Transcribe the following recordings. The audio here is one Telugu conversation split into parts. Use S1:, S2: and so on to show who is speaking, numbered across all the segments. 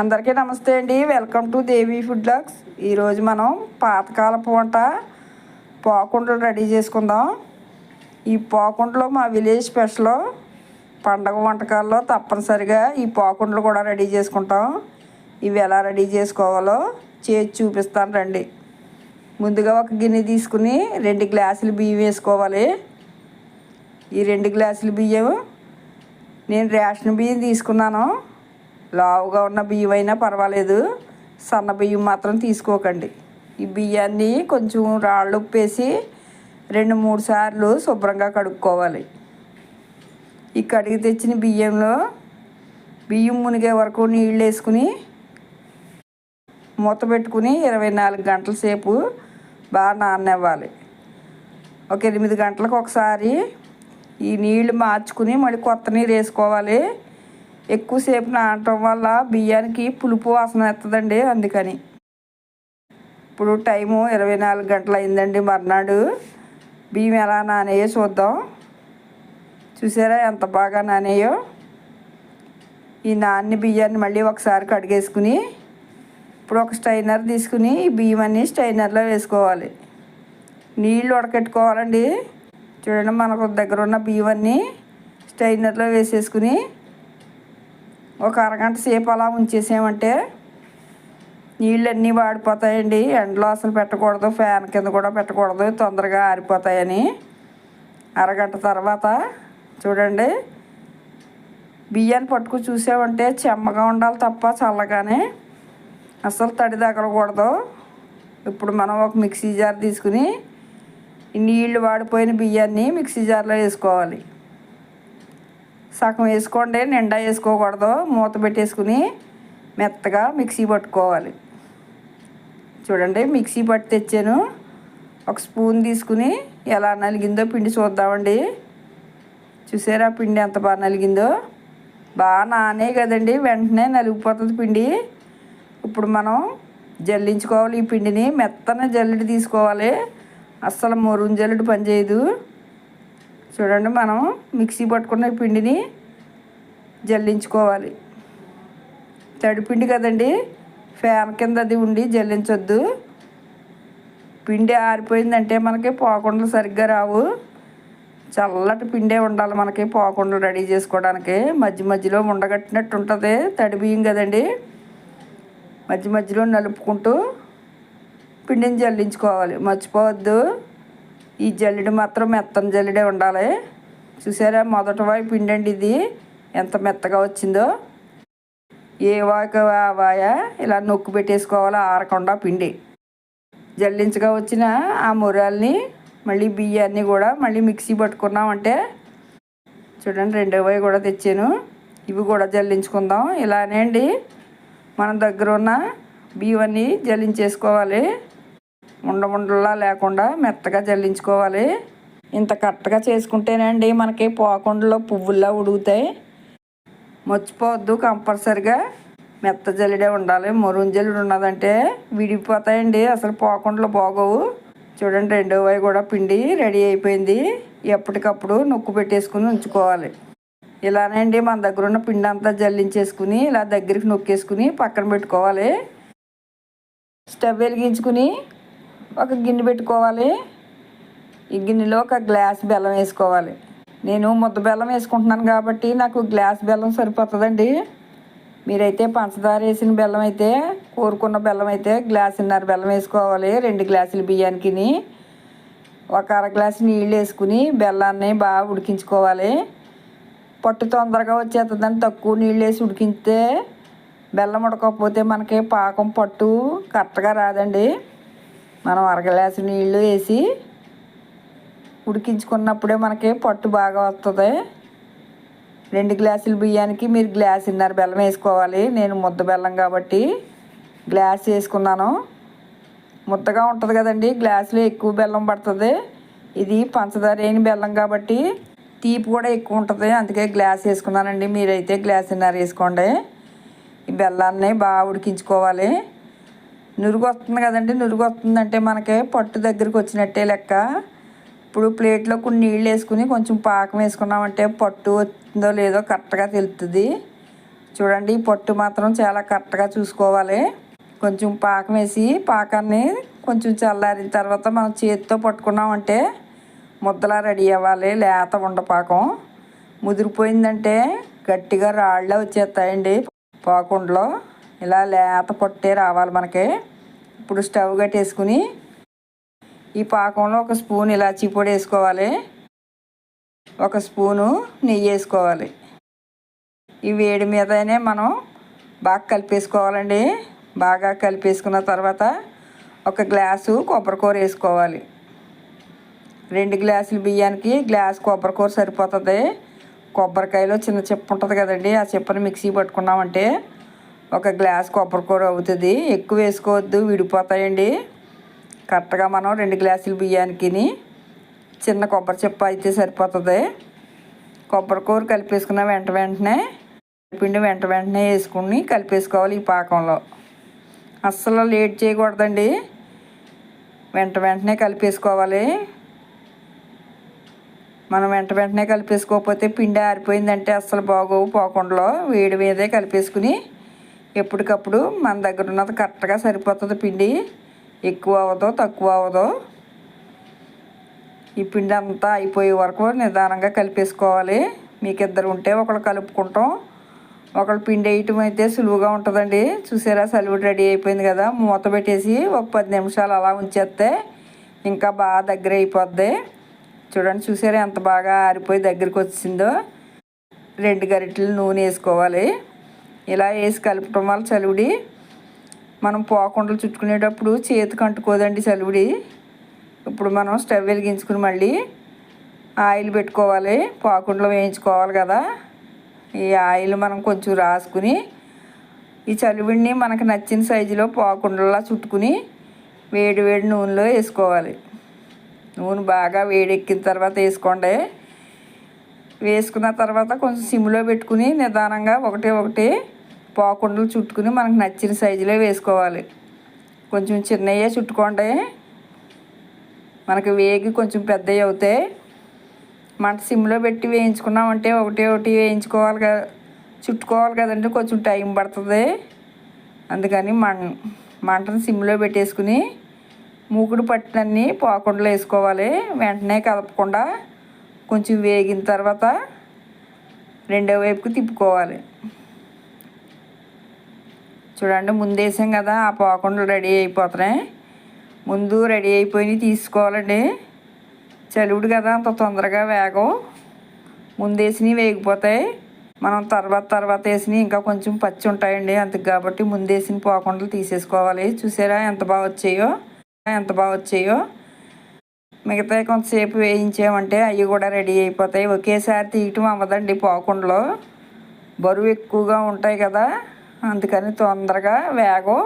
S1: అందరికీ నమస్తే అండి. Welcome to Devi food blogs ఈరోజు మనం పాతకాలపు వంట పోకుండలు రెడీ చేసుకుందాం. ఈ పోకుండలో మా విలేజ్ స్పెషల్ పండగ వంటకాల్లో తప్పనిసరిగా ఈ పోకుండలు కూడా రెడీ చేసుకుంటాం. ఇవి ఎలా రెడీ చేసుకోవాలో చేసి చూపిస్తాను రండి. ముందుగా ఒక గిన్నె తీసుకుని రెండు గ్లాసులు బియ్యం వేసుకోవాలి. ఈ రెండు గ్లాసులు బియ్యం నేను రేషన్ బియ్యం తీసుకున్నాను. లావుగా ఉన్న బియ్యం అయినా పర్వాలేదు. సన్న బియ్యం మాత్రం తీసుకోకండి. ఈ బియ్యాన్ని కొంచెం రాళ్ళు ఉప్పేసి రెండు మూడు సార్లు శుభ్రంగా కడుక్కోవాలి. ఈ కడిగి తెచ్చిన బియ్యంలో బియ్యం మునిగే వరకు నీళ్ళు వేసుకుని మూత పెట్టుకుని ఇరవై నాలుగు గంటల సేపు బాగా నాననివ్వాలి. ఒక ఎనిమిది గంటలకు ఒకసారి ఈ నీళ్ళు మార్చుకుని మళ్ళీ కొత్త నీరు వేసుకోవాలి. ఎక్కువసేపు నానటం వల్ల బియ్యానికి పులుపు వాసన వేస్తుందండి అందుకని. ఇప్పుడు టైము ఇరవై నాలుగు గంటలు అయిందండి మర్నాడు. బియ్యం ఎలా నానేయో చూద్దాం. చూసారా ఎంత బాగా నానేయో? ఈ నాన్ని బియ్యాన్ని మళ్ళీ ఒకసారి కడిగేసుకుని ఇప్పుడు ఒక స్టైనర్ తీసుకుని ఈ బియ్యం అన్ని స్టైనర్లో వేసుకోవాలి. నీళ్ళు ఉడకెట్టుకోవాలండి చూడండి మనకు దగ్గర ఉన్న బియ్యం అన్నీ స్టైనర్లో వేసేసుకుని ఒక అరగంట సేపు అలా ఉంచేసామంటే నీళ్ళన్నీ వాడిపోతాయండి. ఎండలో అసలు పెట్టకూడదు. ఫ్యాన్ కింద కూడా పెట్టకూడదు. తొందరగా ఆరిపోతాయని. అరగంట తర్వాత చూడండి. బియ్యాన్ని పట్టుకు చూసామంటే చెమ్మగా ఉండాలి తప్ప చల్లగానే అసలు తడి తగలకూడదు. ఇప్పుడు మనం ఒక మిక్సీ జార్ తీసుకుని నీళ్ళు వాడిపోయిన బియ్యాన్ని మిక్సీ జార్లో వేసుకోవాలి. సగం వేసుకోండి నిండా వేసుకోకూడదు. మూత పెట్టేసుకుని మెత్తగా మిక్సీ పట్టుకోవాలి. చూడండి మిక్సీ పట్టి తెచ్చాను. ఒక స్పూన్ తీసుకుని ఎలా నలిగిందో పిండి చూద్దామండి. చూసారా పిండి ఎంత బాగా నలిగిందో? బాగా నానే కదండి వెంటనే నలిగిపోతుంది పిండి. ఇప్పుడు మనం జల్లించుకోవాలి ఈ పిండిని. మెత్తన జల్లెడు తీసుకోవాలి. అస్సలు మురుగు జల్లెడు పనిచేయదు. చూడండి మనం మిక్సీ పట్టుకున్న పిండిని జల్లించుకోవాలి. తడిపిండి కదండి ఫ్యాన్ కింద అది ఉండి జల్లించొద్దు. పిండి ఆరిపోయిందంటే మనకి పోకుండా సరిగ్గా రావు. చల్లటి పిండే ఉండాలి మనకి పోకుండా రెడీ చేసుకోవడానికి. మధ్య మధ్యలో ఉండగట్టినట్టు ఉంటుంది తడి బియ్యం కదండి. మధ్య మధ్యలో నలుపుకుంటూ పిండిని జల్లించుకోవాలి. మర్చిపోవద్దు. ఈ జల్లెడ మాత్రం మెత్తని జల్లెడే ఉండాలి. చూసారా? మొదటి వాయి పిండి అండి ఇది. ఎంత మెత్తగా వచ్చిందో. ఏ వాయిక వాయ ఇలా నొక్కు పెట్టేసుకోవాలి? ఆరకుండా పిండి. జల్లించగా వచ్చిన ఆ మురాల్ని మళ్ళీ బియ్యాన్ని కూడా మళ్ళీ మిక్సీ పట్టుకున్నామంటే చూడండి రెండో వాయి కూడా తెచ్చాను. ఇవి కూడా జల్లించుకుందాం. ఇలానే అండి. మన దగ్గర ఉన్న బియ్యం అన్నీ జల్లించేసుకోవాలి. ఉండ లేకుండా మెత్తగా జల్లించుకోవాలి. ఇంత కరెక్ట్గా చేసుకుంటేనండి మనకి పోకుండలో పువ్వుల్లా ఉడుగుతాయి. మర్చిపోవద్దు కంపల్సరిగా. మెత్త జల్లిడే ఉండాలి. మురుగు జల్లుడు ఉన్నదంటే విడిపోతాయండి. అసలు పోకుండలు బాగోవు. చూడండి రెండో వై కూడా పిండి రెడీ అయిపోయింది. ఎప్పటికప్పుడు నొక్కు పెట్టేసుకుని ఉంచుకోవాలి. ఇలానండి మన దగ్గర ఉన్న పిండి అంతా జల్లించేసుకుని ఇలా దగ్గరికి నొక్కేసుకుని పక్కన పెట్టుకోవాలి. స్టవ్ వెలిగించుకుని ఒక గిన్నె పెట్టుకోవాలి. ఈ గిన్నెలో ఒక గ్లాస్ బెల్లం వేసుకోవాలి. నేను ముద్ద బెల్లం వేసుకుంటున్నాను కాబట్టి నాకు గ్లాస్ బెల్లం సరిపోతుందండి. మీరైతే పంచదార వేసిన బెల్లం అయితే కోరుకున్న బెల్లం అయితే గ్లాసున్నర బెల్లం వేసుకోవాలి. రెండు గ్లాసులు బియ్యానికి ఒక అర గ్లాసు నీళ్ళు వేసుకుని బెల్లాన్ని బాగా ఉడికించుకోవాలి. పట్టు తొందరగా వచ్చేస్తుందని తక్కువ నీళ్ళు వేసి ఉడికించితే బెల్లం ఉడకపోతే మనకి పాకం పట్టు కరెక్ట్గా రాదండి. మనం అరగలేసి నీళ్ళు వేసి ఉడికించుకున్నప్పుడే మనకి పట్టు బాగా వస్తుంది రెండు గ్లాసులు బియ్యానికి మీరు గ్లాసున్నర బెల్లం వేసుకోవాలి. నేను ముద్ద బెల్లం కాబట్టి గ్లాస్ వేసుకున్నాను. ముద్దగా ఉంటుంది కదండి గ్లాసులో ఎక్కువ బెల్లం పడుతుంది. ఇది పంచదార అయిన బెల్లం కాబట్టి తీపి కూడా ఎక్కువ ఉంటుంది. అందుకే గ్లాస్ వేసుకున్నానండి. మీరైతే గ్లాసున్నర వేసుకోండి. ఈ బెల్లాన్ని బాగా ఉడికించుకోవాలి. నురుగు వస్తుంది కదండి నురుగు వస్తుందంటే మనకి పట్టు దగ్గరికి వచ్చినట్టే లెక్క. ఇప్పుడు ప్లేట్లో కొన్ని నీళ్ళు వేసుకుని కొంచెం పాకం వేసుకున్నామంటే పట్టు వచ్చిందో లేదో కరెక్ట్గా తెలుస్తుంది చూడండి ఈ పొట్టు మాత్రం చాలా కరెక్ట్గా చూసుకోవాలి. కొంచెం పాకం వేసి పాకాన్ని కొంచెం చల్లారిన తర్వాత మనం చేతితో పట్టుకున్నామంటే ముద్దలా రెడీ అవ్వాలి లేత ఉండపాకం ముదిరిపోయిందంటే గట్టిగా రాళ్ళ వచ్చేస్తాయండి పాకుండలో. ఇలా లేత పొట్టే రావాలి మనకి. ఇప్పుడు స్టవ్ కట్టేసుకుని ఈ పాకంలో ఒక స్పూన్ ఇలాచీ పొడి వేసుకోవాలి. ఒక స్పూను నెయ్యి వేసుకోవాలి. ఈ వేడి మీదనే మనం బాగా కలిపేసుకోవాలండి. బాగా కలిపేసుకున్న తర్వాత ఒక గ్లాసు కొబ్బరికూర వేసుకోవాలి. రెండు గ్లాసులు బియ్యానికి గ్లాస్ కొబ్బరికూర సరిపోతుంది. కొబ్బరికాయలో చిన్న చెప్పు ఉంటుంది కదండి ఆ చెప్పను మిక్సీ పట్టుకున్నామంటే ఒక గ్లాస్ కొబ్బరి కూర అవుతుంది. ఎక్కువ వేసుకోవద్దు విడిపోతాయండి. కరెక్ట్గా మనం రెండు గ్లాసులు బియ్యానికి చిన్న కొబ్బరి చెప్ప అయితే సరిపోతుంది. కొబ్బరి కూర కలిపేసుకున్న వెంట వెంటనే పిండి వెంట వెంటనే వేసుకుని కలిపేసుకోవాలి ఈ పాకంలో. అస్సలు లేట్ చేయకూడదండి. వెంట వెంటనే కలిపేసుకోవాలి. మనం వెంట వెంటనే కలిపేసుకోకపోతే పిండి ఆరిపోయిందంటే అస్సలు బాగోవు. పోకుండా వేడి మీదే కలిపేసుకుని ఎప్పటికప్పుడు మన దగ్గర ఉన్నది కరెక్ట్గా సరిపోతుంది పిండి. ఎక్కువ అవ్వదో తక్కువ అవ్వదో ఈ పిండి అంతా అయిపోయే వరకు నిదానంగా కలిపేసుకోవాలి. మీకు ఇద్దరు ఉంటే ఒకళ్ళు కలుపుకుంటాం. ఒకళ్ళు పిండి వేయటం అయితే సులువుగా ఉంటుందండి. చూసారా సలివిడి రెడీ అయిపోయింది కదా. మూత పెట్టేసి ఒక పది నిమిషాలు అలా ఉంచేస్తే ఇంకా బాగా దగ్గర అయిపోద్ది. చూడండి చూసారా ఎంత బాగా ఆరిపోయి దగ్గరికి వచ్చిందో. రెండు గరిటెలు నూనె వేసుకోవాలి. ఇలా వేసి కలపటం వల్ల చలివిడి మనం పోకుండలు చుట్టుకునేటప్పుడు చేతికి అంటుకోదండి చలివిడి. ఇప్పుడు మనం స్టవ్ వెలిగించుకుని మళ్ళీ ఆయిల్ పెట్టుకోవాలి పాకుండలో వేయించుకోవాలి కదా. ఈ ఆయిల్ మనం కొంచెం రాసుకుని ఈ చలివిడిని మనకు నచ్చిన సైజులో పాకుండలా చుట్టుకుని వేడి వేడి నూనెలో వేసుకోవాలి. నూనె బాగా వేడెక్కిన తర్వాత వేసుకోండి. వేసుకున్న తర్వాత కొంచెం సిమ్లో పెట్టుకుని నిదానంగా ఒకటి ఒకటి పోకుండలు చుట్టుకుని మనకు నచ్చిన సైజులో వేసుకోవాలి. కొంచెం చిన్నయ్యే చుట్టుకోండి. మనకి వేగి కొంచెం పెద్దవి అవుతాయి మంట సిమ్లో పెట్టి వేయించుకున్నామంటే ఒకటి ఒకటి వేయించుకోవాలి కదా చుట్టుకోవాలి కదండి కొంచెం టైం పడుతుంది. అందుకని మం మంటను సిమ్లో పెట్టేసుకుని మూకుడు పట్టినన్ని పోకుండా వేసుకోవాలి. వెంటనే కదపకుండా కొంచెం వేగిన తర్వాత రెండో వైపుకి తిప్పుకోవాలి. చూడండి ముందేసాం కదా ఆ పోకుండా రెడీ అయిపోతున్నాయి. ముందు రెడీ అయిపోయి తీసుకోవాలండి. చలివుడు కదా అంత తొందరగా వేగం. ముందేసినవి వేగిపోతాయి. మనం తర్వాత తర్వాత వేసినవి ఇంకా కొంచెం పచ్చి ఉంటాయండి అందుకు కాబట్టి ముందేసిన పోకుండా తీసేసుకోవాలి. చూసారా ఎంత బాగా వచ్చాయో ఎంత బాగా వచ్చాయో. మిగతా కొంతసేపు వేయించామంటే అవి కూడా రెడీ అయిపోతాయి. ఒకేసారి తీయటం అవ్వదండి పోకుండలో. బరువు ఎక్కువగా ఉంటాయి కదా. అందుకని తొందరగా వేగం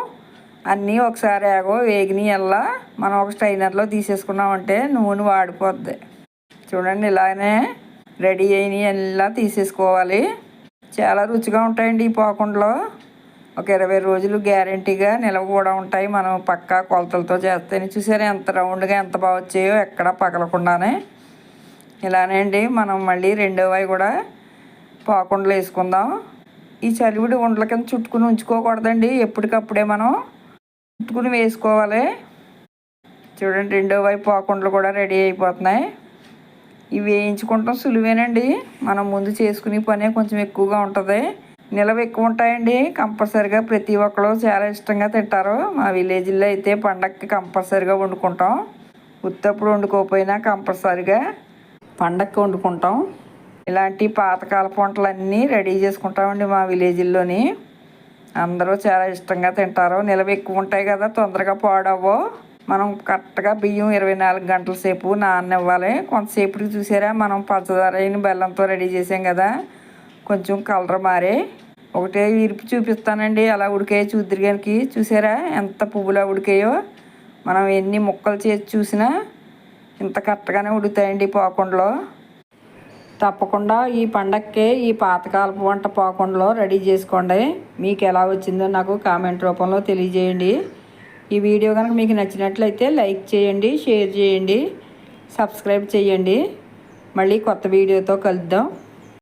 S1: అన్నీ ఒకసారి వేగో వేగిని అలా మనం ఒక స్టైనర్లో తీసేసుకున్నామంటే నూనె వాడిపోద్ది. చూడండి ఇలానే రెడీ అయినవి అలా తీసేసుకోవాలి. చాలా రుచిగా ఉంటాయండి ఈ పోకుండలో. ఒక ఇరవై రోజులు గ్యారంటీగా నిలవ కూడా ఉంటాయి. మనం పక్కా కొలతలతో చేస్తే చూసారా ఎంత రౌండ్గా ఎంత బాగా వచ్చాయో ఎక్కడ పగలకుండానే. ఇలానే అండి మనం మళ్ళీ రెండోవి కూడా పాకుండలు వేసుకుందాం. ఈ చలివిడి ఉండల కింద చుట్టుకుని ఉంచుకోకూడదండి. ఎప్పటికప్పుడే మనం చుట్టుకుని వేసుకోవాలి. చూడండి రెండో వైపు పాకుండలు కూడా రెడీ అయిపోతున్నాయి. ఇవి వేయించుకుంటాం. సులువేనండి. మనం ముందు చేసుకునే పనే కొంచెం ఎక్కువగా ఉంటుంది. నిలవ ఎక్కువ ఉంటాయండి. కంపల్సరిగా ప్రతి ఒక్కరు చాలా ఇష్టంగా తింటారు. మా విలేజ్లో అయితే పండగకి కంపల్సరిగా వండుకుంటాం. ఉత్తప్పుడు వండుకోకపోయినా కంపల్సరిగా పండగకి వండుకుంటాం. ఇలాంటి పాతకాల వంటలన్నీ రెడీ చేసుకుంటామండి మా విలేజ్లోని అందరూ చాలా ఇష్టంగా తింటారు. నిలవ ఎక్కువ ఉంటాయి కదా తొందరగా పాడవో మనం కరెక్ట్గా బియ్యం ఇరవై నాలుగు గంటల సేపు నాననివ్వాలి. కొంతసేపుకి చూసారా మనం పంచదార బెల్లంతో రెడీ చేసాం కదా. కొంచెం కలర్ మారే. ఒకటే విరిపి చూపిస్తానండి. అలా ఉడికాయో చూద్దరిగానికి చూసారా ఎంత పువ్వులా ఉడికాయో. మనం ఎన్ని ముక్కలు చేసి చూసినా ఇంత కరెక్ట్గానే ఉడుకుతాయండి పోకుండలో. తప్పకుండా ఈ పండక్కే ఈ పాతకాలపు వంట పోకుండా రెడీ చేసుకోండి. మీకు ఎలా వచ్చిందో నాకు కామెంట్ రూపంలో తెలియజేయండి. ఈ వీడియో కనుక మీకు నచ్చినట్లయితే లైక్ చేయండి షేర్ చేయండి సబ్స్క్రైబ్ చేయండి. మళ్ళీ కొత్త వీడియోతో కలుద్దాం.